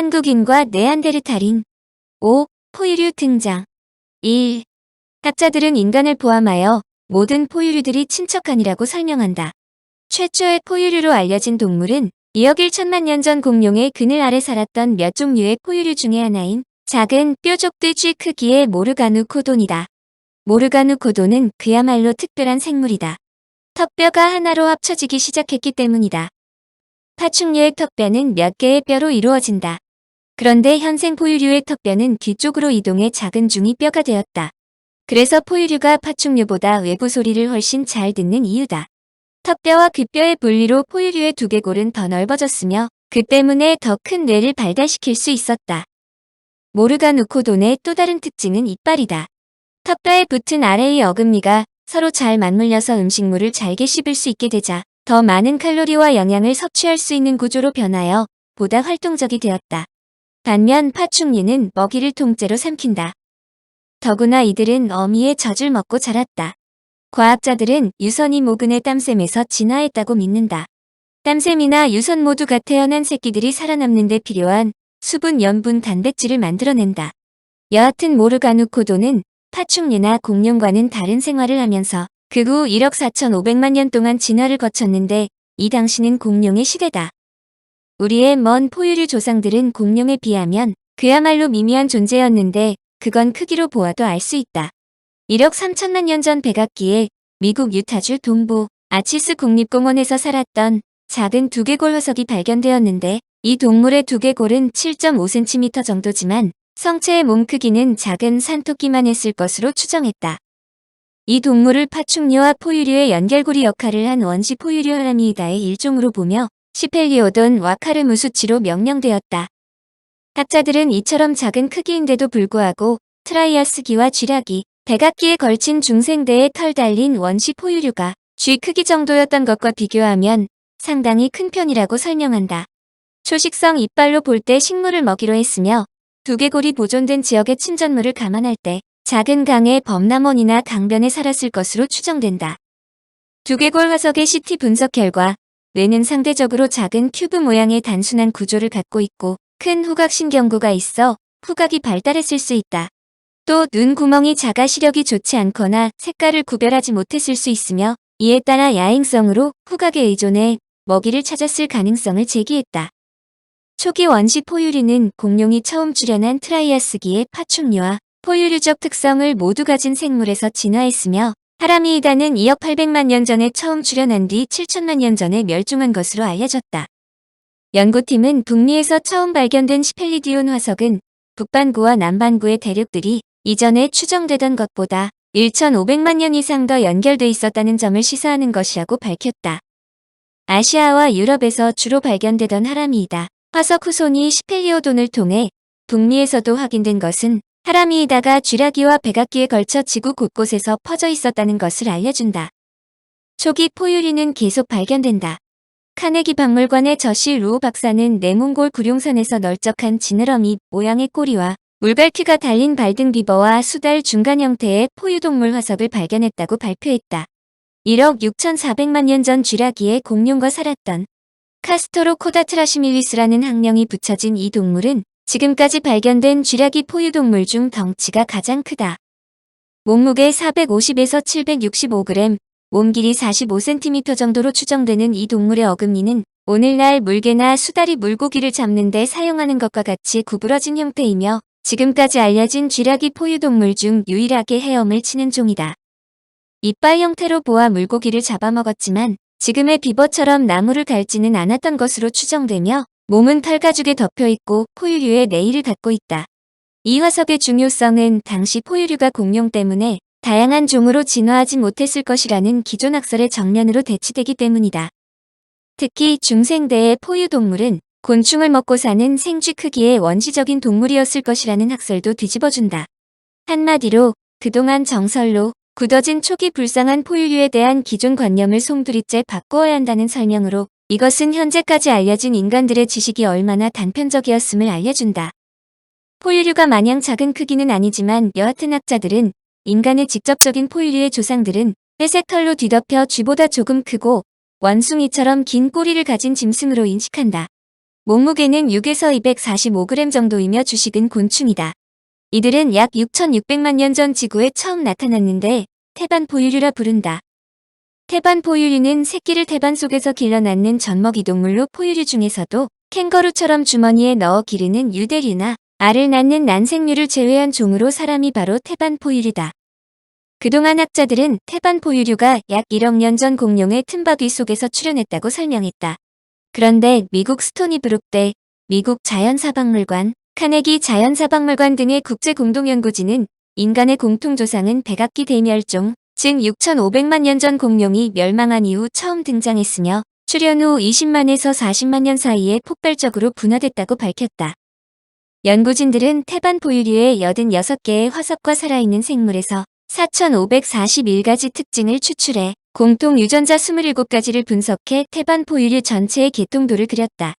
한국인과 네안데르탈인 5. 포유류 등장 1. 학자들은 인간을 포함하여 모든 포유류들이 친척간이라고 설명한다. 최초의 포유류로 알려진 동물은 2억 1천만 년 전 공룡의 그늘 아래 살았던 몇 종류의 포유류 중의 하나인 작은 뾰족돼지 크기의 모르가누 코돈이다. 모르가누 코돈은 그야말로 특별한 생물이다. 턱뼈가 하나로 합쳐지기 시작했기 때문이다. 파충류의 턱뼈는 몇 개의 뼈로 이루어진다. 그런데 현생 포유류의 턱뼈는 뒤쪽으로 이동해 작은 중이 뼈가 되었다. 그래서 포유류가 파충류보다 외부 소리를 훨씬 잘 듣는 이유다. 턱뼈와 귓뼈의 분리로 포유류의 두개골은 더 넓어졌으며 그 때문에 더 큰 뇌를 발달시킬 수 있었다. 모르가누코돈의 또 다른 특징은 이빨이다. 턱뼈에 붙은 아래의 어금니가 서로 잘 맞물려서 음식물을 잘게 씹을 수 있게 되자 더 많은 칼로리와 영양을 섭취할 수 있는 구조로 변하여 보다 활동적이 되었다. 반면 파충류는 먹이를 통째로 삼킨다. 더구나 이들은 어미의 젖을 먹고 자랐다. 과학자들은 유선이 모근의 땀샘에서 진화했다고 믿는다. 땀샘이나 유선 모두가 태어난 새끼들이 살아남는 데 필요한 수분, 염분, 단백질을 만들어낸다. 여하튼 모르가누코도는 파충류나 공룡과는 다른 생활을 하면서 그후 1억 4,500만 년 동안 진화를 거쳤는데 이 당시는 공룡의 시대다. 우리의 먼 포유류 조상들은 공룡에 비하면 그야말로 미미한 존재였는데 그건 크기로 보아도 알 수 있다. 1억 3천만 년 전 백악기에 미국 유타주 동부 아치스 국립공원에서 살았던 작은 두개골 화석이 발견되었는데 이 동물의 두개골은 7.5cm 정도지만 성체의 몸 크기는 작은 산토끼만 했을 것으로 추정했다. 이 동물을 파충류와 포유류의 연결고리 역할을 한 원시 포유류 하라미이다의 일종으로 보며 시펠리오돈 와카르 무수치로 명명되었다. 학자들은 이처럼 작은 크기인데도 불구하고 트라이아스기와 쥐라기, 백악기에 걸친 중생대에 털 달린 원시 포유류가 쥐 크기 정도였던 것과 비교하면 상당히 큰 편이라고 설명한다. 초식성 이빨로 볼 때 식물을 먹이로 했으며 두개골이 보존된 지역의 침전물을 감안할 때 작은 강의 범람원이나 강변에 살았을 것으로 추정된다. 두개골 화석의 CT 분석 결과 뇌는 상대적으로 작은 큐브 모양의 단순한 구조를 갖고 있고 큰 후각신경구가 있어 후각이 발달했을 수 있다. 또 눈 구멍이 작아 시력이 좋지 않거나 색깔을 구별하지 못했을 수 있으며 이에 따라 야행성으로 후각에 의존해 먹이를 찾았을 가능성을 제기했다. 초기 원시 포유류는 공룡이 처음 출현한 트라이아스기의 파충류와 포유류적 특성을 모두 가진 생물에서 진화했으며 하라미이다는 2억 800만 년 전에 처음 출현한 뒤 7천만 년 전에 멸종한 것으로 알려졌다. 연구팀은 북미에서 처음 발견된 시펠리디온 화석은 북반구와 남반구의 대륙들이 이전에 추정되던 것보다 1,500만 년 이상 더 연결돼 있었다는 점을 시사하는 것이라고 밝혔다. 아시아와 유럽에서 주로 발견되던 하라미이다. 화석 후손이 시펠리오돈을 통해 북미에서도 확인된 것은 하라미이다가 쥐라기와 백악기에 걸쳐 지구 곳곳에서 퍼져 있었다는 것을 알려준다. 초기 포유류는 계속 발견된다. 카네기 박물관의 저시 루오 박사는 내몽골 구룡산에서 널쩍한 지느러미 모양의 꼬리와 물갈퀴가 달린 발등 비버와 수달 중간 형태의 포유동물 화석을 발견했다고 발표했다. 1억 6,400만 년 전 쥐라기에 공룡과 살았던 카스토로 코다트라시밀리스라는 학명이 붙여진 이 동물은 지금까지 발견된 쥐라기 포유동물 중 덩치가 가장 크다. 몸무게 450에서 765g, 몸 길이 45cm 정도로 추정되는 이 동물의 어금니는 오늘날 물개나 수다리 물고기를 잡는 데 사용하는 것과 같이 구부러진 형태이며 지금까지 알려진 쥐라기 포유동물 중 유일하게 헤엄을 치는 종이다. 이빨 형태로 보아 물고기를 잡아먹었지만 지금의 비버처럼 나무를 갈지는 않았던 것으로 추정되며 몸은 털가죽에 덮여 있고 포유류의 내일을 갖고 있다. 이 화석의 중요성은 당시 포유류가 공룡 때문에 다양한 종으로 진화하지 못했을 것이라는 기존 학설의 정면으로 대치되기 때문이다. 특히 중생대의 포유동물은 곤충을 먹고 사는 생쥐 크기의 원시적인 동물이었을 것이라는 학설도 뒤집어준다. 한마디로 그동안 정설로 굳어진 초기 불쌍한 포유류에 대한 기존 관념을 송두리째 바꾸어야 한다는 설명으로 이것은 현재까지 알려진 인간들의 지식이 얼마나 단편적이었음을 알려준다. 포유류가 마냥 작은 크기는 아니지만 여하튼 학자들은 인간의 직접적인 포유류의 조상들은 회색 털로 뒤덮여 쥐보다 조금 크고 원숭이처럼 긴 꼬리를 가진 짐승으로 인식한다. 몸무게는 6에서 245g 정도이며 주식은 곤충이다. 이들은 약 6,600만 년 전 지구에 처음 나타났는데 태반 포유류라 부른다. 태반 포유류는 새끼를 태반 속에서 길러낳는 젖먹 이 동물로 포유류 중에서도 캥거루처럼 주머니에 넣어 기르는 유대류나 알을 낳는 난생류를 제외한 종으로 사람이 바로 태반 포유류다. 그동안 학자들은 태반 포유류가 약 1억 년 전 공룡의 틈바귀 속에서 출현했다고 설명했다. 그런데 미국 스토니브룩대, 미국 자연사박물관, 카네기 자연사박물관 등의 국제 공동연구진은 인간의 공통조상은 백악기 대멸종, 즉 6,500만 년 전 공룡이 멸망한 이후 처음 등장했으며 출현 후 20만에서 40만 년 사이에 폭발적으로 분화됐다고 밝혔다. 연구진들은 태반 포유류의 86개의 화석과 살아있는 생물에서 4,541가지 특징을 추출해 공통 유전자 27가지를 분석해 태반 포유류 전체의 개통도를 그렸다.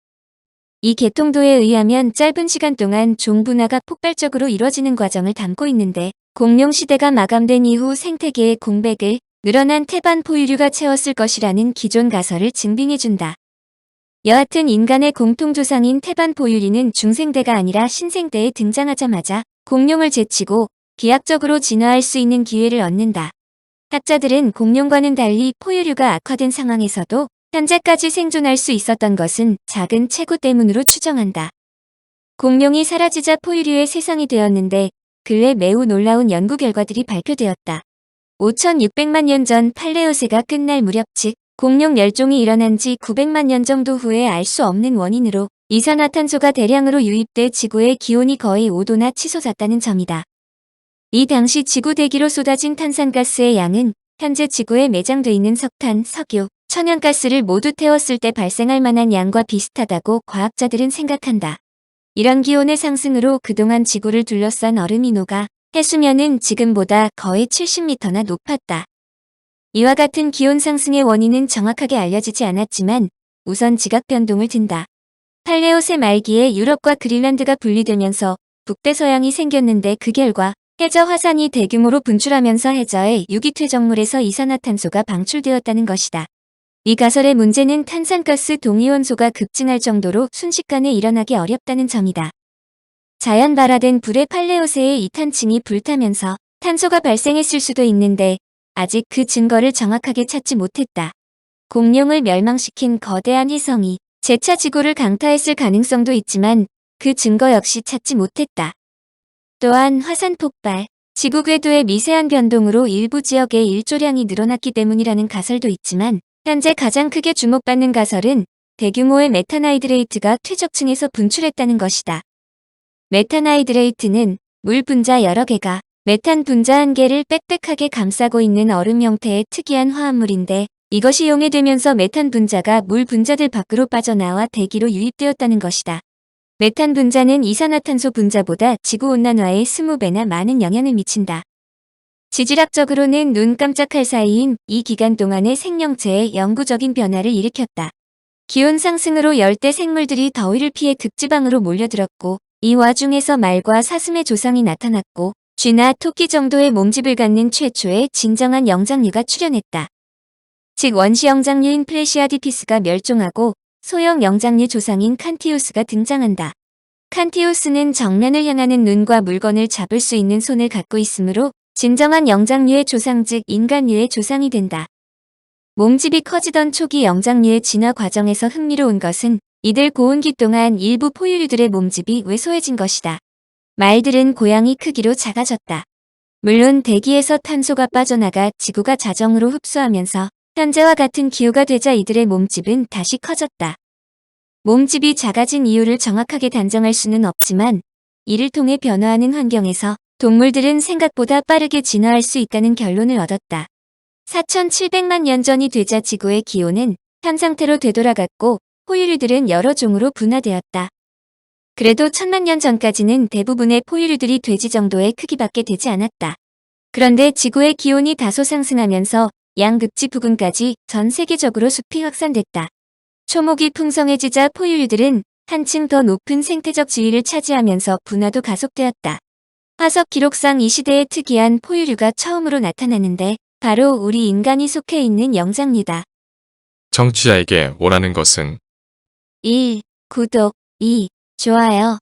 이 개통도에 의하면 짧은 시간 동안 종 분화가 폭발적으로 이뤄지는 과정을 담고 있는데 공룡 시대가 마감된 이후 생태계의 공백을 늘어난 태반 포유류가 채웠을 것이라는 기존 가설을 증빙해준다. 여하튼 인간의 공통조상인 태반 포유류는 중생대가 아니라 신생대에 등장하자마자 공룡을 제치고 기하학적으로 진화할 수 있는 기회를 얻는다. 학자들은 공룡과는 달리 포유류가 악화된 상황에서도 현재까지 생존할 수 있었던 것은 작은 체구 때문으로 추정한다. 공룡이 사라지자 포유류의 세상이 되었는데 근래 매우 놀라운 연구 결과들이 발표되었다. 5,600만 년 전 팔레오세가 끝날 무렵 즉 공룡 멸종이 일어난 지 900만 년 정도 후에 알 수 없는 원인으로 이산화탄소가 대량으로 유입돼 지구의 기온이 거의 5도나 치솟았다는 점이다. 이 당시 지구 대기로 쏟아진 탄산가스의 양은 현재 지구에 매장돼 있는 석탄, 석유, 천연가스를 모두 태웠을 때 발생할 만한 양과 비슷하다고 과학자들은 생각한다. 이런 기온의 상승으로 그동안 지구를 둘러싼 녹아 해수면은 지금보다 거의 70m나 높았다. 이와 같은 기온 상승의 원인은 정확하게 알려지지 않았지만 우선 지각 변동을 든다. 팔레오세 말기에 유럽과 그린란드가 분리되면서 북대서양이 생겼는데 그 결과 해저 화산이 대규모로 분출하면서 해저의 유기퇴적물에서 이산화탄소가 방출되었다는 것이다. 이 가설의 문제는 탄산가스 동위원소가 급증할 정도로 순식간에 일어나기 어렵다는 점이다. 자연 발화된 불의 팔레오세의 이탄층이 불타면서 탄소가 발생했을 수도 있는데 아직 그 증거를 정확하게 찾지 못했다. 공룡을 멸망시킨 거대한 희성이 재차 지구를 강타했을 가능성도 있지만 그 증거 역시 찾지 못했다. 또한 화산 폭발, 지구 궤도의 미세한 변동으로 일부 지역의 일조량이 늘어났기 때문이라는 가설도 있지만 현재 가장 크게 주목받는 가설은 대규모의 메탄하이드레이트가 퇴적층에서 분출했다는 것이다. 메탄하이드레이트는 물 분자 여러 개가 메탄 분자 한 개를 빽빽하게 감싸고 있는 얼음 형태의 특이한 화합물인데 이것이 용해되면서 메탄 분자가 물 분자들 밖으로 빠져나와 대기로 유입되었다는 것이다. 메탄 분자는 이산화탄소 분자보다 지구온난화에 20배나 많은 영향을 미친다. 지질학적으로는 눈 깜짝할 사이인 이 기간 동안의 생명체의 영구적인 변화를 일으켰다. 기온 상승으로 열대 생물들이 더위를 피해 극지방으로 몰려들었고 이 와중에서 말과 사슴의 조상이 나타났고 쥐나 토끼 정도의 몸집을 갖는 최초의 진정한 영장류가 출현했다. 즉 원시 영장류인 프레시아디피스가 멸종하고 소형 영장류 조상인 칸티우스가 등장한다. 칸티우스는 정면을 향하는 눈과 물건을 잡을 수 있는 손을 갖고 있으므로 진정한 영장류의 조상 즉 인간류의 조상이 된다. 몸집이 커지던 초기 영장류의 진화 과정에서 흥미로운 것은 이들 고온기 동안 일부 포유류들의 몸집이 왜소해진 것이다. 말들은 고양이 크기로 작아졌다. 물론 대기에서 탄소가 빠져나가 지구가 자정으로 흡수하면서 현재와 같은 기후가 되자 이들의 몸집은 다시 커졌다. 몸집이 작아진 이유를 정확하게 단정할 수는 없지만 이를 통해 변화하는 환경에서 동물들은 생각보다 빠르게 진화할 수 있다는 결론을 얻었다. 4,700만 년 전이 되자 지구의 기온은 현 상태로 되돌아갔고 포유류들은 여러 종으로 분화되었다. 그래도 천만 년 전까지는 대부분의 포유류들이 돼지 정도의 크기밖에 되지 않았다. 그런데 지구의 기온이 다소 상승하면서 양극지 부근까지 전 세계적으로 숲이 확산됐다. 초목이 풍성해지자 포유류들은 한층 더 높은 생태적 지위를 차지하면서 분화도 가속되었다. 화석 기록상 이 시대에 특이한 포유류가 처음으로 나타나는데 바로 우리 인간이 속해 있는 영장류다. 정치자에게 원하는 것은 1. 구독, 2. 좋아요.